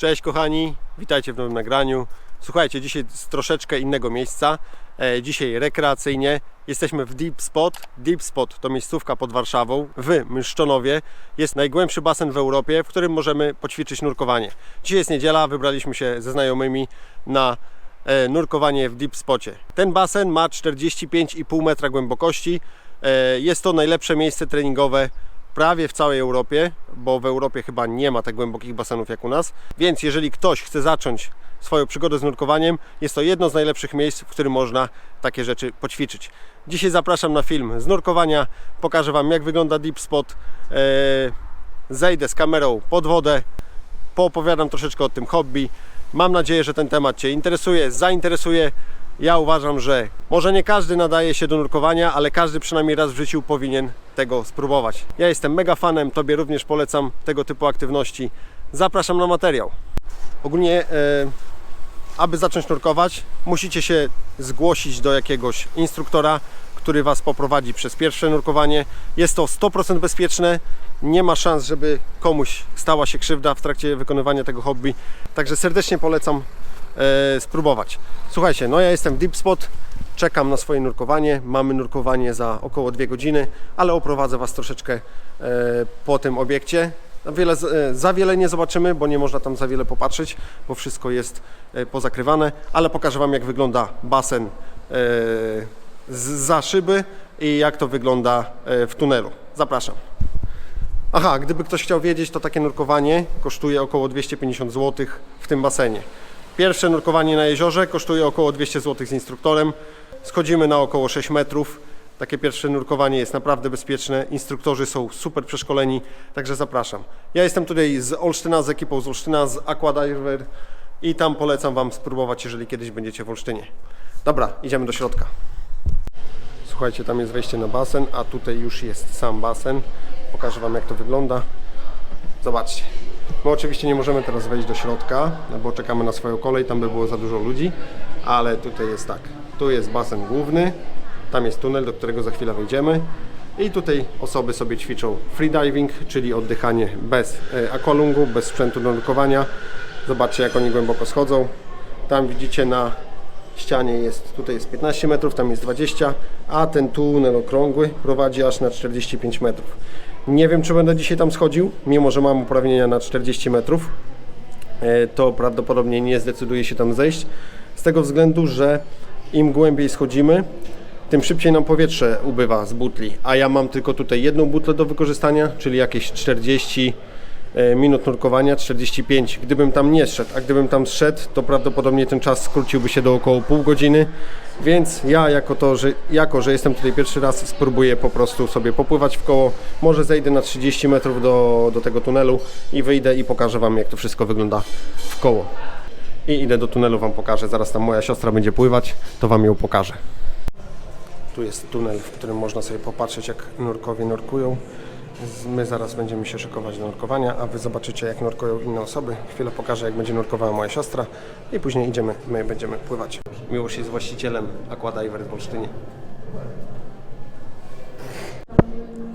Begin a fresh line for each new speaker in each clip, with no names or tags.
Cześć kochani, witajcie w nowym nagraniu. Słuchajcie, dzisiaj z troszeczkę innego miejsca. E, dzisiaj rekreacyjnie. Jesteśmy w Deep Spot. Deep Spot to miejscówka pod Warszawą w Myszczonowie. Jest najgłębszy basen w Europie, w którym możemy poćwiczyć nurkowanie. Dzisiaj jest niedziela, wybraliśmy się ze znajomymi na e, nurkowanie w Deep Spocie. Ten basen ma 45,5 metra głębokości. E, jest to najlepsze miejsce treningowe prawie w całej Europie, bo w Europie chyba nie ma tak głębokich basenów jak u nas. Więc jeżeli ktoś chce zacząć swoją przygodę z nurkowaniem, jest to jedno z najlepszych miejsc, w którym można takie rzeczy poćwiczyć. Dzisiaj zapraszam na film z nurkowania, pokażę Wam jak wygląda deep spot, Eee, zejdę z kamerą pod wodę, poopowiadam troszeczkę o tym hobby. Mam nadzieję, że ten temat Cię interesuje, zainteresuje. Ja uważam, że może nie każdy nadaje się do nurkowania, ale każdy przynajmniej raz w życiu powinien tego spróbować. Ja jestem mega fanem, Tobie również polecam tego typu aktywności. Zapraszam na materiał. Ogólnie, e, aby zacząć nurkować, musicie się zgłosić do jakiegoś instruktora, który Was poprowadzi przez pierwsze nurkowanie. Jest to 100% bezpieczne. Nie ma szans, żeby komuś stała się krzywda w trakcie wykonywania tego hobby. Także serdecznie polecam e, spróbować. Słuchajcie, no ja jestem w Deep Spot, czekam na swoje nurkowanie. Mamy nurkowanie za około 2 godziny, ale oprowadzę Was troszeczkę e, po tym obiekcie. Za wiele, e, za wiele nie zobaczymy, bo nie można tam za wiele popatrzeć, bo wszystko jest pozakrywane, ale pokażę Wam jak wygląda basen za szyby i jak to wygląda w tunelu. Zapraszam. Aha, gdyby ktoś chciał wiedzieć, to takie nurkowanie kosztuje około 250 zł w tym basenie. Pierwsze nurkowanie na jeziorze kosztuje około 200 zł z instruktorem. Schodzimy na około 6 metrów. Takie pierwsze nurkowanie jest naprawdę bezpieczne. Instruktorzy są super przeszkoleni, także zapraszam. Ja jestem tutaj z Olsztyna, z ekipą z Olsztyna, z Aquadiver i tam polecam Wam spróbować, jeżeli kiedyś będziecie w Olsztynie. Dobra, idziemy do środka. Słuchajcie, tam jest wejście na basen, a tutaj już jest sam basen. Pokażę Wam jak to wygląda. Zobaczcie. My oczywiście nie możemy teraz wejść do środka, no bo czekamy na swoją kolej, tam by było za dużo ludzi, ale tutaj jest tak. Tu jest basen główny, tam jest tunel, do którego za chwilę wejdziemy. I tutaj osoby sobie ćwiczą freediving, czyli oddychanie bez e, aqualungu, bez sprzętu do nurkowania. Zobaczcie jak oni głęboko schodzą. Tam widzicie na ścianie jest, tutaj jest 15 metrów, tam jest 20, a ten tunel okrągły prowadzi aż na 45 metrów. Nie wiem, czy będę dzisiaj tam schodził, mimo że mam uprawnienia na 40 metrów, e, to prawdopodobnie nie zdecyduję się tam zejść, z tego względu, że im głębiej schodzimy, tym szybciej nam powietrze ubywa z butli, a ja mam tylko tutaj jedną butlę do wykorzystania, czyli jakieś 40 e, minut nurkowania, 45. Gdybym tam nie szedł, a gdybym tam szedł, to prawdopodobnie ten czas skróciłby się do około pół godziny, więc ja jako to, że, jako, że jestem tutaj pierwszy raz, spróbuję po prostu sobie popływać w koło, może zejdę na 30 metrów do, do tego tunelu i wyjdę i pokażę Wam jak to wszystko wygląda w koło. I idę do tunelu, Wam pokażę, zaraz tam moja siostra będzie pływać, to Wam ją pokażę. Tu jest tunel, w którym można sobie popatrzeć, jak nurkowie nurkują. My zaraz będziemy się szykować do nurkowania, a Wy zobaczycie, jak nurkują inne osoby. Chwilę pokażę, jak będzie nurkowała moja siostra i później idziemy, my będziemy pływać. Miłosz jest właścicielem Aquadiver w Olsztynie.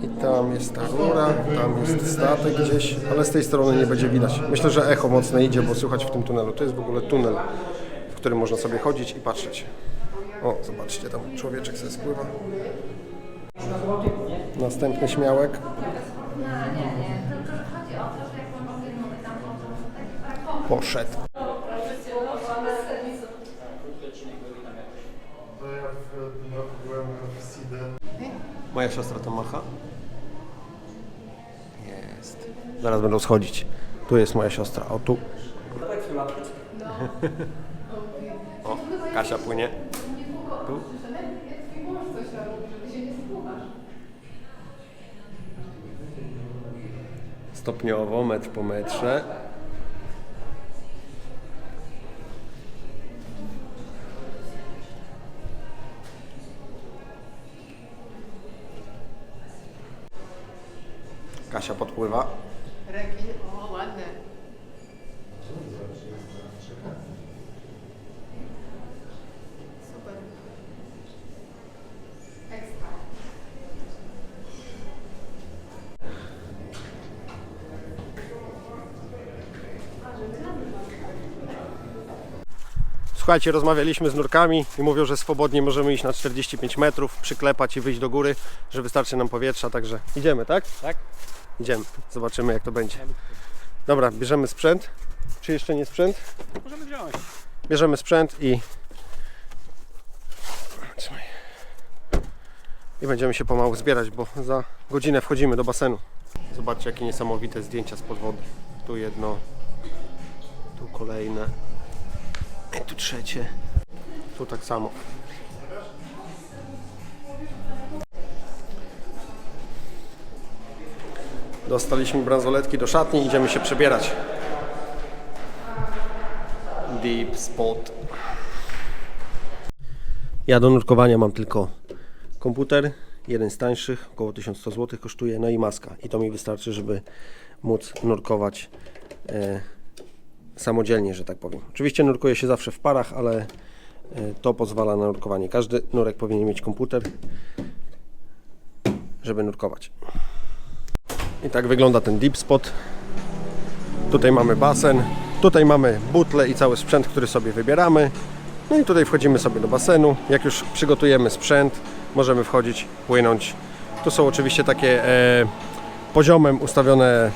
I tam jest ta rura, tam jest statek gdzieś, ale z tej strony nie będzie widać. Myślę, że echo mocne idzie, bo słychać w tym tunelu. To jest w ogóle tunel, w którym można sobie chodzić i patrzeć. O, zobaczcie, tam człowieczek sobie spływa. Następny śmiałek. Poszedł.
To ja w tym roku byłem w Sidę.
Moja siostra to macha. Jest. Zaraz będą schodzić. Tu jest moja siostra. O tu. O, Kasia płynie. Tu. Stopniowo, metr po metrze. Kasia podpływa.
Rekin, o ładne. Super. Ekstra.
Słuchajcie, rozmawialiśmy z nurkami i mówią, że swobodnie możemy iść na 45 metrów, przyklepać i wyjść do góry, że wystarczy nam powietrza, także idziemy, tak?
Tak.
Idziemy, zobaczymy jak to będzie. Dobra, bierzemy sprzęt. Czy jeszcze nie sprzęt?
Możemy wziąć.
Bierzemy sprzęt i. Trzymaj. I będziemy się pomału zbierać, bo za godzinę wchodzimy do basenu. Zobaczcie, jakie niesamowite zdjęcia spod wody. Tu jedno, tu kolejne, i tu trzecie, tu tak samo. Dostaliśmy bransoletki do szatni, idziemy się przebierać. Deep Spot. Ja do nurkowania mam tylko komputer, jeden z tańszych, około 1100 zł kosztuje, no i maska. I to mi wystarczy, żeby móc nurkować e, samodzielnie, że tak powiem. Oczywiście nurkuje się zawsze w parach, ale e, to pozwala na nurkowanie. Każdy nurek powinien mieć komputer, żeby nurkować. I tak wygląda ten Deep Spot. Tutaj mamy basen, tutaj mamy butle i cały sprzęt, który sobie wybieramy. No i tutaj wchodzimy sobie do basenu. Jak już przygotujemy sprzęt, możemy wchodzić, płynąć. Tu są oczywiście takie e, poziomem ustawione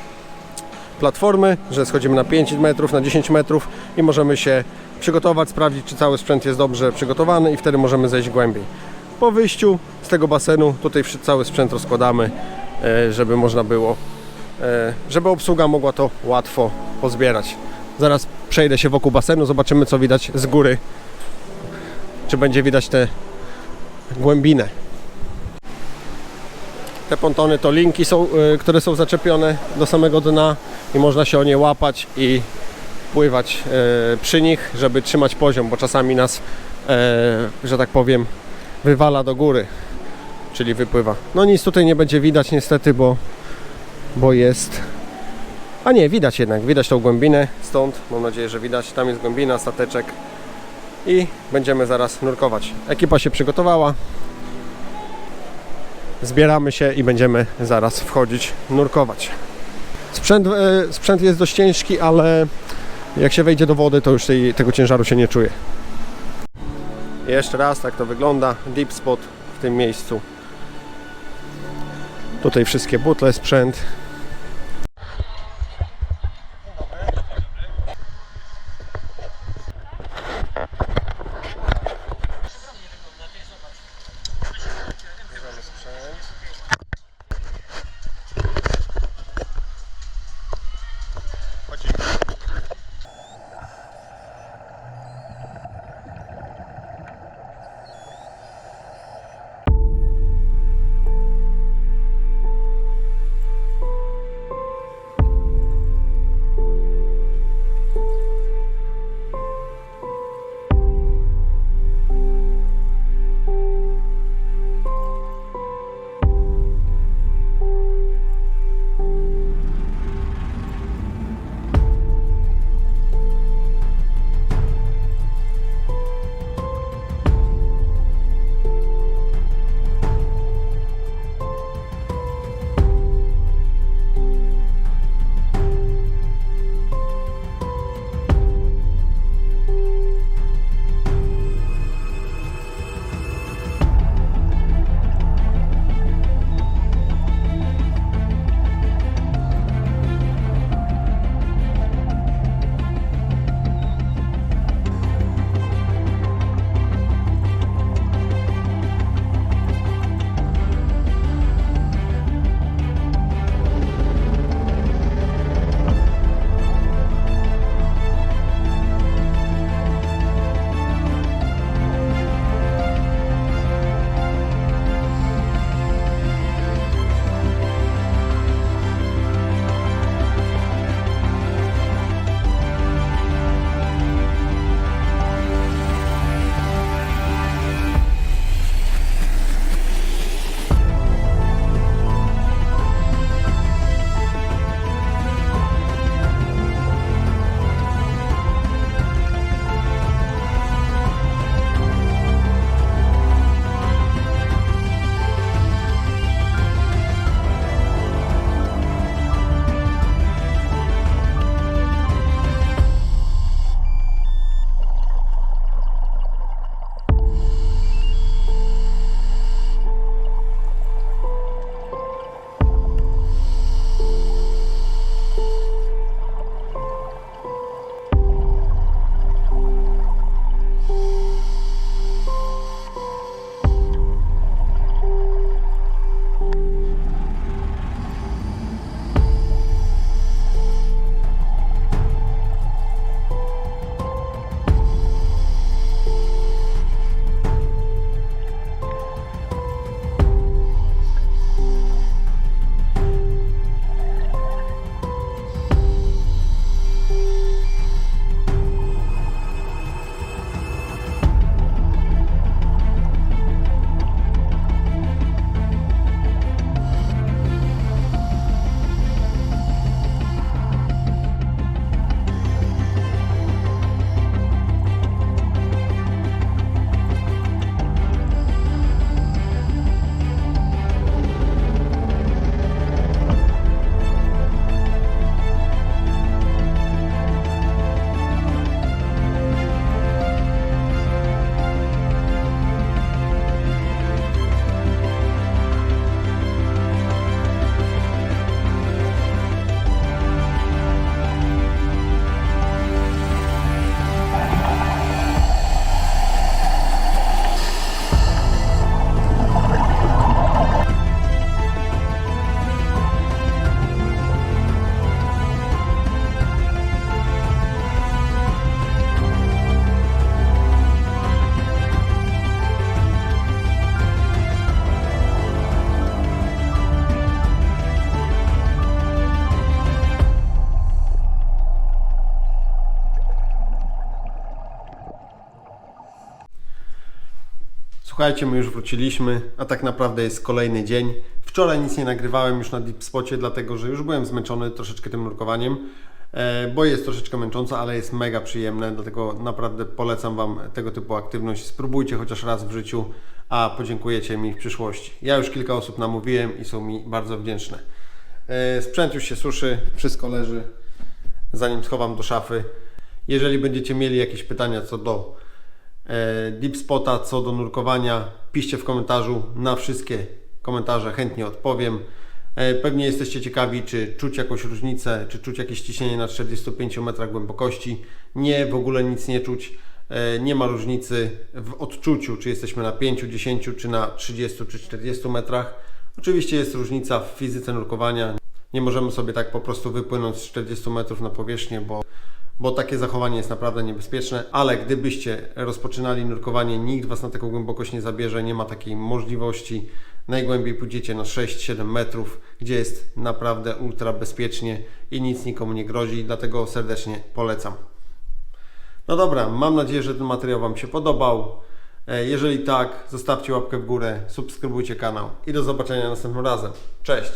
platformy, że schodzimy na 5 metrów, na 10 metrów i możemy się przygotować, sprawdzić, czy cały sprzęt jest dobrze przygotowany i wtedy możemy zejść głębiej. Po wyjściu z tego basenu, tutaj cały sprzęt rozkładamy, żeby można było e, żeby obsługa mogła to łatwo pozbierać. Zaraz przejdę się wokół basenu, zobaczymy co widać z góry. Czy będzie widać te głębinę. Te pontony to linki są, e, które są zaczepione do samego dna i można się o nie łapać i pływać e, przy nich, żeby trzymać poziom, bo czasami nas, e, że tak powiem, wywala do góry, czyli wypływa. No nic tutaj nie będzie widać niestety, bo bo jest. A nie, widać jednak, widać tą głębinę stąd. Mam nadzieję, że widać. Tam jest głębina, stateczek i będziemy zaraz nurkować. Ekipa się przygotowała. Zbieramy się i będziemy zaraz wchodzić nurkować. Sprzęt, e, sprzęt jest dość ciężki, ale jak się wejdzie do wody, to już tej, tego ciężaru się nie czuje. Jeszcze raz, tak to wygląda. Deep spot w tym miejscu. Tutaj wszystkie butle, sprzęt. Słuchajcie, my już wróciliśmy, a tak naprawdę jest kolejny dzień. Wczoraj nic nie nagrywałem już na Deep Spocie, dlatego że już byłem zmęczony troszeczkę tym nurkowaniem, e, bo jest troszeczkę męczące, ale jest mega przyjemne, dlatego naprawdę polecam Wam tego typu aktywność. Spróbujcie chociaż raz w życiu, a podziękujecie mi w przyszłości. Ja już kilka osób namówiłem i są mi bardzo wdzięczne. E, Sprzęt już się suszy, wszystko leży, zanim schowam do szafy. Jeżeli będziecie mieli jakieś pytania co do Deep Spota, co do nurkowania, piszcie w komentarzu. Na wszystkie komentarze chętnie odpowiem. E, Pewnie jesteście ciekawi, czy czuć jakąś różnicę, czy czuć jakieś ciśnienie na 45 metrach głębokości. Nie, w ogóle nic nie czuć. E, Nie ma różnicy w odczuciu, czy jesteśmy na 5, 10, czy na 30, czy 40 metrach. Oczywiście jest różnica w fizyce nurkowania. Nie możemy sobie tak po prostu wypłynąć z 40 metrów na powierzchnię, bo bo takie zachowanie jest naprawdę niebezpieczne, ale gdybyście rozpoczynali nurkowanie, nikt Was na taką głębokość nie zabierze, nie ma takiej możliwości. Najgłębiej pójdziecie na 6-7 metrów, gdzie jest naprawdę ultra bezpiecznie i nic nikomu nie grozi, dlatego serdecznie polecam. No dobra, mam nadzieję, że ten materiał Wam się podobał. E, Jeżeli tak, zostawcie łapkę w górę, subskrybujcie kanał i do zobaczenia następnym razem. Cześć!